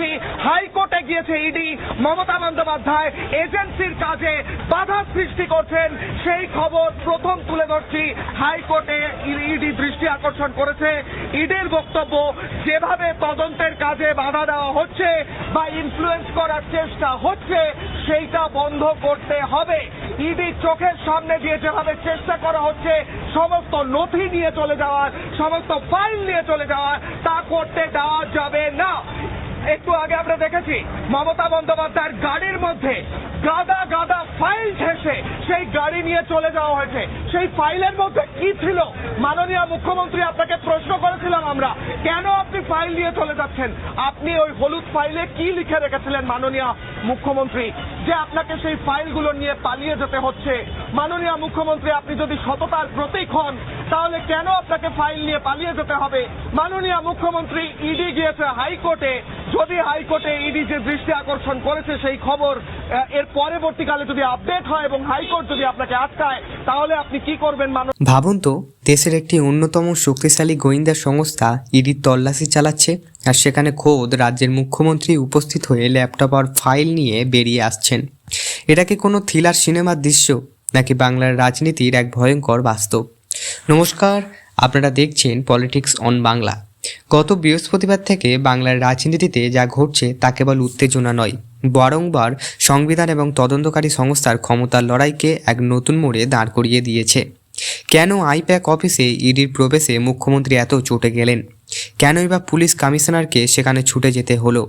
ধরছি হাইকোর্টে গিয়েছে ইডি, মমতা বন্দ্যোপাধ্যায়, এজেন্সির কাজে বাধা সৃষ্টি করছেন। সেই খবর প্রথম তুলে ধরছি। হাইকোর্টে ইডি দৃষ্টি আকর্ষণ করেছে। ইডির বক্তব্য, যেভাবে তদন্তের কাজে বাধা দেওয়া হচ্ছে বা ইনফ্লুয়েন্স করার চেষ্টা হচ্ছে, সেইটা বন্ধ করতে হবে। ইডি চোখের সামনে দিয়ে যেভাবে চেষ্টা করা হচ্ছে, সমস্ত নথি নিয়ে চলে যাওয়ার, সমস্ত ফাইল নিয়ে চলে যাওয়ার, তা করতে দেওয়া যাবে না। একটু আগে আমরা দেখেছি মমতা বন্দ্যোপাধ্যায়ের গাড়ির মধ্যে গাদা গাদা ফাইল ঠেসে সেই গাড়ি নিয়ে চলে যাওয়া হয়েছে। সেই ফাইলের মধ্যে কি ছিল? মাননীয় মুখ্যমন্ত্রী আপনাকে প্রশ্ন করেছিলাম আমরা, কেন আপনি ফাইল নিয়ে চলে যাচ্ছেন? আপনি ওই হলুদ ফাইলে কি লিখে রেখেছিলেন মাননীয় মুখ্যমন্ত্রী? যে আপনাকে সেই ফাইলগুলো নিয়ে পালিয়ে যেতে হচ্ছে। মাননীয় মুখ্যমন্ত্রী, আপনি যদি সততার প্রতীক হন, তাহলে কেন আপনাকে ফাইল নিয়ে পালিয়ে যেতে হবে? মাননীয় মুখ্যমন্ত্রী, ইডি গিয়েছে হাইকোর্টে। যদি হাইকোর্টে ইডি যে দৃষ্টি আকর্ষণ করেছে, সেই খবর এর পরবর্তীকালে যদি আপডেট হয় এবং হাইকোর্ট যদি আপনাকে আটকায়, তাহলে আপনি কি করবেন মাননীয় ভাবুন তো, দেশের একটি অন্যতম শক্তিশালী গোয়েন্দা সংস্থা ইডির তল্লাশি চালাচ্ছে, আর সেখানে খোদ রাজ্যের মুখ্যমন্ত্রী উপস্থিত হয়ে ল্যাপটপ আর ফাইল নিয়ে বেরিয়ে আসছেন। এটা কি কোনো থ্রিলার সিনেমার দৃশ্য, নাকি বাংলার রাজনীতির এক ভয়ঙ্কর বাস্তব? নমস্কার, আপনারা দেখছেন পলিটিক্স অন বাংলা গত বৃহস্পতিবার থেকে বাংলার রাজনীতিতে যা ঘটছে তা কেবল উত্তেজনা নয়। বারংবার সংবিধান এবং তদন্তকারী সংস্থার ক্ষমতার লড়াইকে এক নতুন মোড়ে দাঁড় করিয়ে দিয়েছে। কেন আইপ্যাক অফিসে ইডির প্রবেশে মুখ্যমন্ত্রী এত চটে গেলেন? কেনই বা পুলিশ কমিশনারকে সেখানে ছুটে যেতে হলো?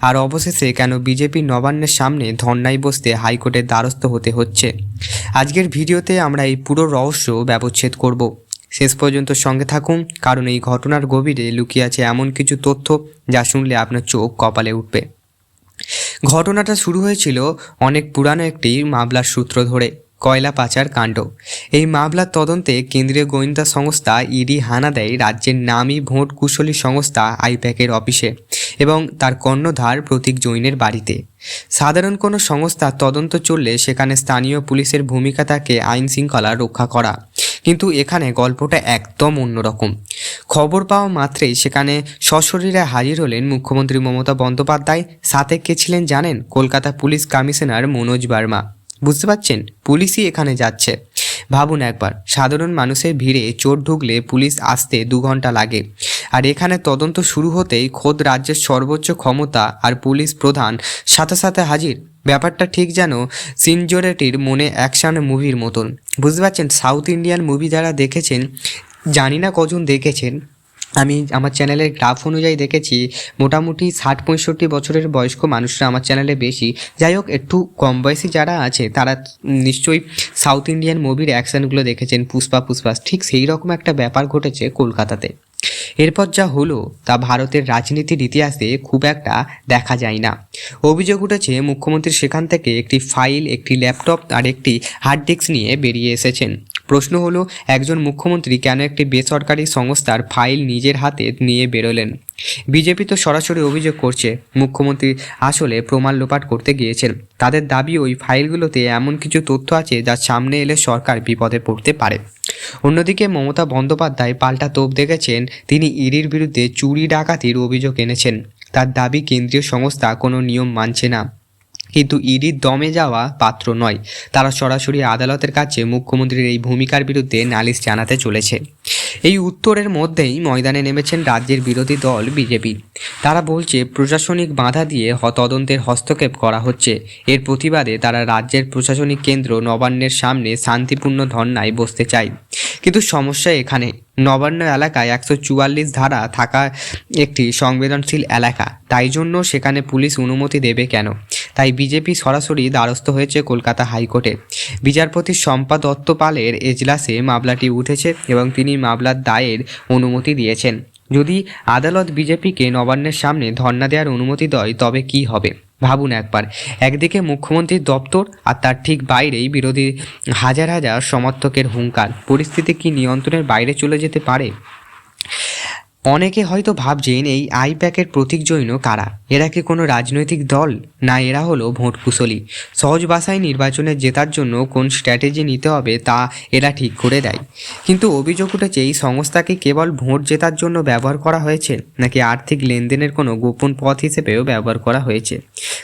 আর অবশেষে কেন বিজেপি নবান্নের সামনে ধর্নায় বসতে হাইকোর্টের দ্বারস্থ হতে হচ্ছে? আজকের ভিডিওতে আমরা এই পুরো রহস্য ব্যবচ্ছেদ করব। শেষ পর্যন্ত সঙ্গে থাকুন, কারণ এই ঘটনার গভীরে লুকিয়ে আছে এমন কিছু তথ্য যা শুনলে আপনার চোখ কপালে উঠবে। ঘটনাটা শুরু হয়েছিল অনেক পুরানো একটি মামলার সূত্র ধরে, কয়লা পাচার কাণ্ড। এই মামলার তদন্তে কেন্দ্রীয় গোয়েন্দা সংস্থা ইডি হানা দেয় রাজ্যের নামী ভোট কুশলী সংস্থা আইপ্যাকের অফিসে এবং তার কর্ণধার প্রতীক জৈনের বাড়িতে। সাধারণ কোনো সংস্থা তদন্ত চললে সেখানে স্থানীয় পুলিশের ভূমিকা থাকে আইন শৃঙ্খলা রক্ষা করা। কিন্তু এখানে গল্পটা একদম অন্যরকম। খবর পাওয়া মাত্রেই সেখানে সশরীরে হাজির হলেন মুখ্যমন্ত্রী মমতা বন্দ্যোপাধ্যায়। সাথে কে ছিলেন জানেন? Kolkata police commissioner Manoj Verma. বুঝতে পারছেন? পুলিশই এখানে যাচ্ছে। ভাবুন একবার, সাধারণ মানুষের ভিড়ে চোর ঢুকলে পুলিশ আসতে দু ঘণ্টা লাগে। আর এখানে তদন্ত শুরু হতেই খোদ রাজ্যের সর্বোচ্চ ক্ষমতা আর পুলিশ প্রধান সাথে সাথে হাজির। ব্যাপারটা ঠিক যেন সিনজোরেটির মনে অ্যাকশন মুভির মতন। বুঝতে পারছেন? সাউথ ইন্ডিয়ান মুভি যারা দেখেছেন, জানি না কজন দেখেছেন, আমি আমার চ্যানেলের গ্রাফ অনুযায়ী দেখেছি, মোটামুটি ষাট পঁয়ষট্টি বছরের বয়স্ক মানুষরা আমার চ্যানেলে বেশি। যাই হোক, একটু কম বয়সী যারা আছে, তারা নিশ্চয়ই সাউথ ইন্ডিয়ান মুভির অ্যাকশনগুলো দেখেছেন, পুষ্পা পুষ্পা। ঠিক সেই রকম একটা ব্যাপার ঘটেছে কলকাতাতে। এরপর যা হলো তা ভারতের রাজনীতির ইতিহাসে খুব একটা দেখা যায় না। অভিযোগ উঠেছে মুখ্যমন্ত্রী সেখান থেকে একটি ফাইল, একটি ল্যাপটপ আর একটি হার্ড ডিস্ক নিয়ে বেরিয়ে এসেছেন। প্রশ্ন হলো, একজন মুখ্যমন্ত্রী কেন একটি বেসরকারি সংস্থার ফাইল নিজের হাতে নিয়ে বেরোলেন? বিজেপি তো সরাসরি অভিযোগ করছে, মুখ্যমন্ত্রী আসলে প্রমাণ লোপাট করতে গিয়েছেন। তাদের দাবি, ওই ফাইলগুলোতে এমন কিছু তথ্য আছে যা সামনে এলে সরকার বিপদে পড়তে পারে। অন্যদিকে মমতা বন্দ্যোপাধ্যায় পাল্টা তোপ দেখেছেন, তিনি ইডির বিরুদ্ধে চুরি ডাকাতির অভিযোগ এনেছেন। তার দাবি, কেন্দ্রীয় সংস্থা কোনো নিয়ম মানছে না। কিন্তু ইডির দমে যাওয়া পাত্র নয়। তারা সরাসরি আদালতের কাছে মুখ্যমন্ত্রীর এই ভূমিকার বিরুদ্ধে নালিশ জানাতে চলেছে। এই উত্তরের মধ্যেই ময়দানে নেমেছেন রাজ্যের বিরোধী দল বিজেপি। তারা বলছে, প্রশাসনিক বাধা দিয়ে তদন্তের হস্তক্ষেপ করা হচ্ছে। এর প্রতিবাদে তারা রাজ্যের প্রশাসনিক কেন্দ্র নবান্নের সামনে শান্তিপূর্ণ ধর্নায় বসতে চায়। কিন্তু সমস্যা এখানে। নবান্ন এলাকায় একশো চুয়াল্লিশ ধারা থাকা একটি সংবেদনশীল এলাকা। তাই জন্য সেখানে পুলিশ অনুমতি দেবে কেন? তাই বিজেপি সরাসরি দ্বারস্থ হয়েছে কলকাতা হাইকোর্টে। বিচারপতি শম্পা দত্ত পালের এজলাসে মামলাটি উঠেছে এবং তিনি মামলার দায়ের অনুমতি দিয়েছেন। যদি আদালত বিজেপিকে নবান্নের সামনে ধর্না দেওয়ার অনুমতি দেয়, তবে কি হবে? ভাবুন একবার। একদিকে মুখ্যমন্ত্রীর দপ্তর আর তার ঠিক বাইরেই বিরোধী হাজার হাজার সমর্থকের হুঙ্কার। পরিস্থিতি কি নিয়ন্ত্রণের বাইরে চলে যেতে পারে? অনেকে হয়তো ভাবছেন এই আই প্যাকের প্রতীক জৈন কারা? এরা কি কোনো রাজনৈতিক দল? না, এরা হলো ভোট কুশলী। সহজ ভাষায় নির্বাচনে জেতার জন্য কোন স্ট্র্যাটেজি নিতে হবে তা এরা ঠিক করে দেয়। কিন্তু অভিযোগ উঠেছে, এই সংস্থাকে কেবল ভোট জেতার জন্য ব্যবহার করা হয়েছে, নাকি আর্থিক লেনদেনের কোনো গোপন পথ হিসেবেও ব্যবহার করা হয়েছে?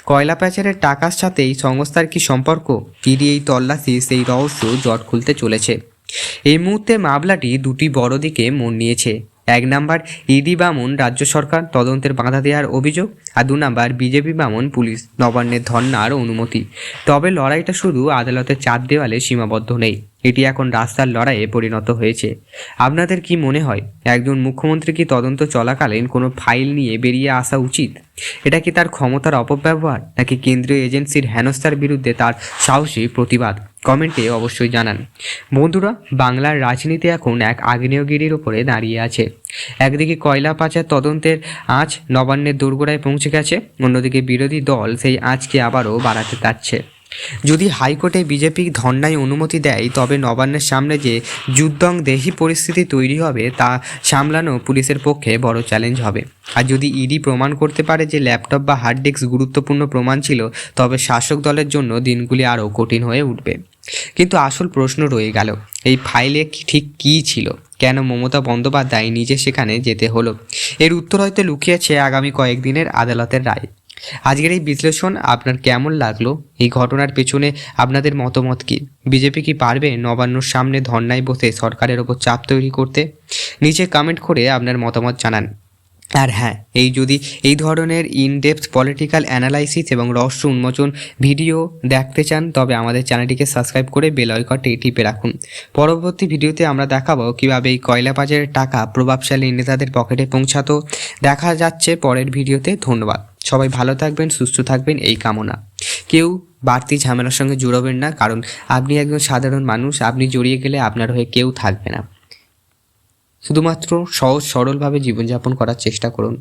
কয়লা প্যাচারের টাকার সাথে এই সংস্থার কি সম্পর্ক? ইডি এই তল্লাশি, সেই রহস্য জট খুলতে চলেছে। এই মুহূর্তে মামলাটি দুটি বড় দিকে মন নিয়েছে। এক নাম্বার, ইডি বামন রাজ্য সরকার, তদন্তের বাধা দেওয়ার অভিযোগ, আর দু নাম্বার, বিজেপি বামন পুলিশ, নবান্নের ধর্নার অনুমতি। তবে লড়াইটা শুধু আদালতের চার দেওয়ালে সীমাবদ্ধ নেই, এটি এখন রাস্তার লড়াইয়ে পরিণত হয়েছে। আপনাদের কি মনে হয়, একজন মুখ্যমন্ত্রী কি তদন্ত চলাকালীন কোনো ফাইল নিয়ে বেরিয়ে আসা উচিত? এটা কি তার ক্ষমতার অপব্যবহার, নাকি কেন্দ্রীয় এজেন্সির হেনস্থার বিরুদ্ধে তার সাহসী প্রতিবাদ? কমেন্টে অবশ্যই জানান। বন্ধুরা, বাংলার রাজনীতি এখন এক আগ্নেয়গিরির ওপরে দাঁড়িয়ে আছে। একদিকে কয়লা পাচার তদন্তের আঁচ নবান্নের দোরগোড়ায় পৌঁছে গেছে, অন্যদিকে বিরোধী দল সেই আঁচকে আবারও বাড়াতে চাচ্ছে যদি হাইকোর্টে বিজেপি ধর্নায় অনুমতি দেয়, তবে নবান্নের সামনে যে যুদ্ধং দেহি পরিস্থিতি তৈরি হবে, তা সামলানো পুলিশের পক্ষে বড় চ্যালেঞ্জ হবে। আর যদি ইডি প্রমাণ করতে পারে যে ল্যাপটপ বা হার্ড ডিস্ক গুরুত্বপূর্ণ প্রমাণ ছিল, তবে শাসক দলের জন্য দিনগুলি আরও কঠিন হয়ে উঠবে। কিন্তু আসল প্রশ্ন রয়ে গেল, এই ফাইলে ঠিক কী ছিল? কেন মমতা বন্দ্যোপাধ্যায় নিজে সেখানে যেতে হলো? এর উত্তর হয়তো লুকিয়েছে আগামী কয়েকদিনের আদালতের রায়। আজকের এই বিশ্লেষণ আপনার কেমন লাগল? এই ঘটনার পেছনে আপনাদের মতামত কি? বিজেপি কি পারবে নবান্নর সামনে ধর্নায় বসে সরকারের ওপর চাপ তৈরি করতে? নিচে কমেন্ট করে আপনার মতামত জানান। আর হ্যাঁ এই যদি এই ধরনের ইনডেপথ পলিটিক্যাল অ্যানালাইসিস এবং রহস্য উন্মোচন ভিডিও দেখতে চান, তবে আমাদের চ্যানেলটিকে সাবস্ক্রাইব করে বেল আইকনটি টিপে রাখুন। পরবর্তী ভিডিওতে আমরা দেখাবো কীভাবে এই কয়লা পাচারের টাকা প্রভাবশালী নেতাদের পকেটে পৌঁছাতো। দেখা যাচ্ছে পরের ভিডিওতে ধন্যবাদ। সবাই ভালো থাকবেন, সুস্থ থাকবেন, এই কামনা। কেউ বাড়তি ঝামেলার সঙ্গে জুড়বেন না, কারণ আপনি একজন সাধারণ মানুষ, আপনি জড়িয়ে গেলে আপনার হয়ে কেউ থাকবে না। শুধুমাত্র সহজ সরলভাবে জীবনযাপন করার চেষ্টা করুন।